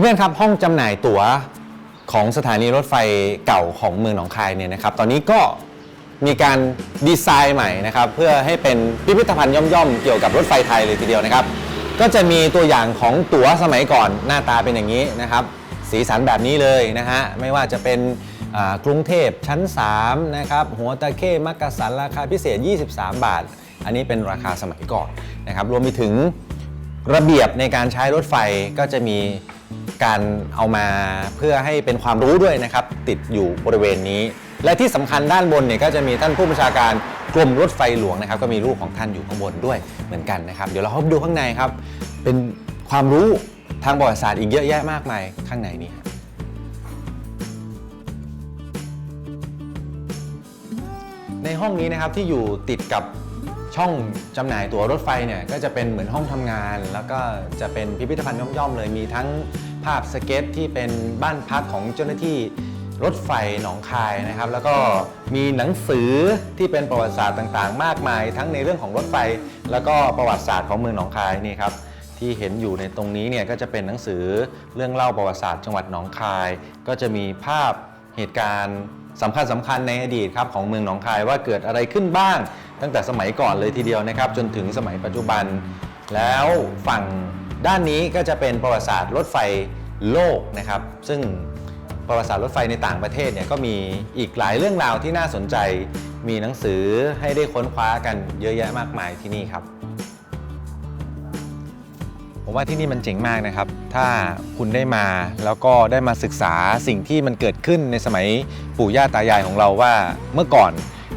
เพื่อนๆครับห้องจำหน่ายตั๋วของสถานีรถไฟเก่าของเมืองหนองคายเนี่ยนะครับ ตอนนี้ก็มีการดีไซน์ใหม่นะครับ เพื่อให้เป็นพิพิธภัณฑ์ย่อมๆ เกี่ยวกับรถไฟไทยเลยทีเดียวนะครับ ก็จะมีตัวอย่างของตั๋วสมัยก่อนหน้าตาเป็นอย่างนี้นะครับ สีสันแบบนี้เลยนะฮะไม่ว่าจะเป็นอ่ากรุงเทพชั้น 3 นะครับ หัวตะเข้มักกะสันราคาพิเศษ 23 บาท อันนี้เป็นราคาสมัยก่อนนะครับรวมไปถึง ระเบียบในการใช้รถไฟก็จะมี การเอามาเพื่อให้เป็นความรู้ด้วยนะครับ ติดอยู่บริเวณนี้ และที่สำคัญด้านบนเนี่ยก็จะมีท่านผู้บัญชาการกรมรถไฟหลวงนะครับ ก็มีรูปของท่านอยู่ข้างบนด้วยเหมือนกันนะครับ เดี๋ยวเราเข้าไปดูข้างในครับ เป็นความรู้ทางประวัติศาสตร์อีกเยอะแยะมากมายข้างในนี้ในห้องนี้นะครับที่อยู่ติดกับ ช่องจำหน่ายตั๋วรถไฟเนี่ยก็จะเป็นเหมือนห้องทำงาน แล้วก็จะเป็นพิพิธภัณฑ์ย่อมๆเลยมีทั้งภาพสเก็ตที่เป็นบ้านพักของเจ้าหน้าที่รถไฟหนองคายนะครับ แล้วก็มีหนังสือที่เป็นประวัติศาสตร์ต่างๆ มากมาย ทั้งในเรื่องของรถไฟ แล้วก็ประวัติศาสตร์ของเมืองหนองคายนี่ครับที่เห็นอยู่ในตรงนี้เนี่ยก็จะเป็นหนังสือเรื่องเล่าประวัติศาสตร์จังหวัดหนองคาย ก็จะมีภาพเหตุการณ์สำคัญสำคัญในอดีตครับของเมืองหนองคายว่าเกิดอะไรขึ้นบ้าง ตั้งแต่สมัยก่อนเลยทีเดียวนะครับ จนถึงสมัยปัจจุบัน แล้วฝั่งด้านนี้ก็จะเป็นประวัติศาสตร์รถไฟโลกนะครับ ซึ่งประวัติศาสตร์รถไฟในต่างประเทศเนี่ยก็มีอีกหลายเรื่องราวที่น่าสนใจ มีหนังสือให้ได้ค้นคว้ากันเยอะแยะมากมายที่นี่ครับ ผมว่าที่นี่มันเจ๋งมากนะครับ ถ้าคุณได้มาแล้วก็ได้มาศึกษาสิ่งที่มันเกิดขึ้นในสมัยปู่ย่าตายายของเราว่าเมื่อก่อน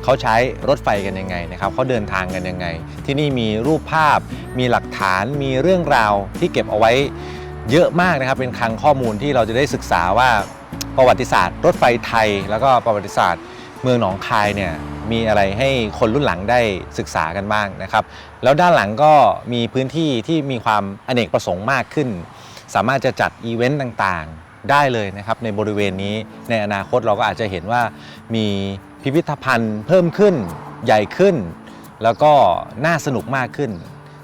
เขาใช้รถไฟกันยังไงนะครับเขาเดินทางกันยังไง ที่นี่มีรูปภาพ มีหลักฐาน มีเรื่องราวที่เก็บเอาไว้เยอะมากนะครับ เป็นคลังข้อมูลที่เราจะได้ศึกษาว่าประวัติศาสตร์ รถไฟไทย แล้วก็ประวัติศาสตร์ เมืองหนองคายเนี่ยมีอะไรให้คนรุ่นหลังได้ศึกษากันบ้างนะครับ แล้วด้านหลังก็มีพื้นที่ที่มีความอเนกประสงค์มากขึ้น สามารถจะจัดอีเวนต์ต่างๆ ได้เลยนะครับในบริเวณนี้ในอนาคตเราก็อาจจะเห็นว่ามีพิพิธภัณฑ์เพิ่มขึ้นใหญ่ขึ้น แล้วก็น่าสนุกมากขึ้น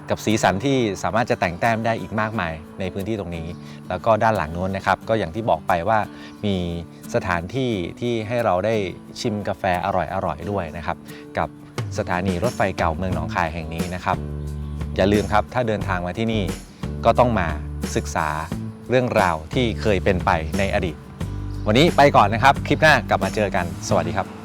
กับสีสันที่สามารถจะแต่งแต้มได้อีกมากมายในพื้นที่ตรงนี้ แล้วก็ด้านหลังนู้นนะครับ ก็อย่างที่บอกไปว่ามีสถานที่ที่ให้เราได้ชิมกาแฟอร่อยๆด้วยนะครับ กับสถานีรถไฟเก่าเมืองหนองคายแห่งนี้นะครับ อย่าลืมครับถ้าเดินทางมาที่นี่ก็ต้องมาศึกษา เรื่องราวที่เคยเป็นไปในอดีต วันนี้ไปก่อนนะครับ คลิปหน้ากลับมาเจอกัน สวัสดีครับ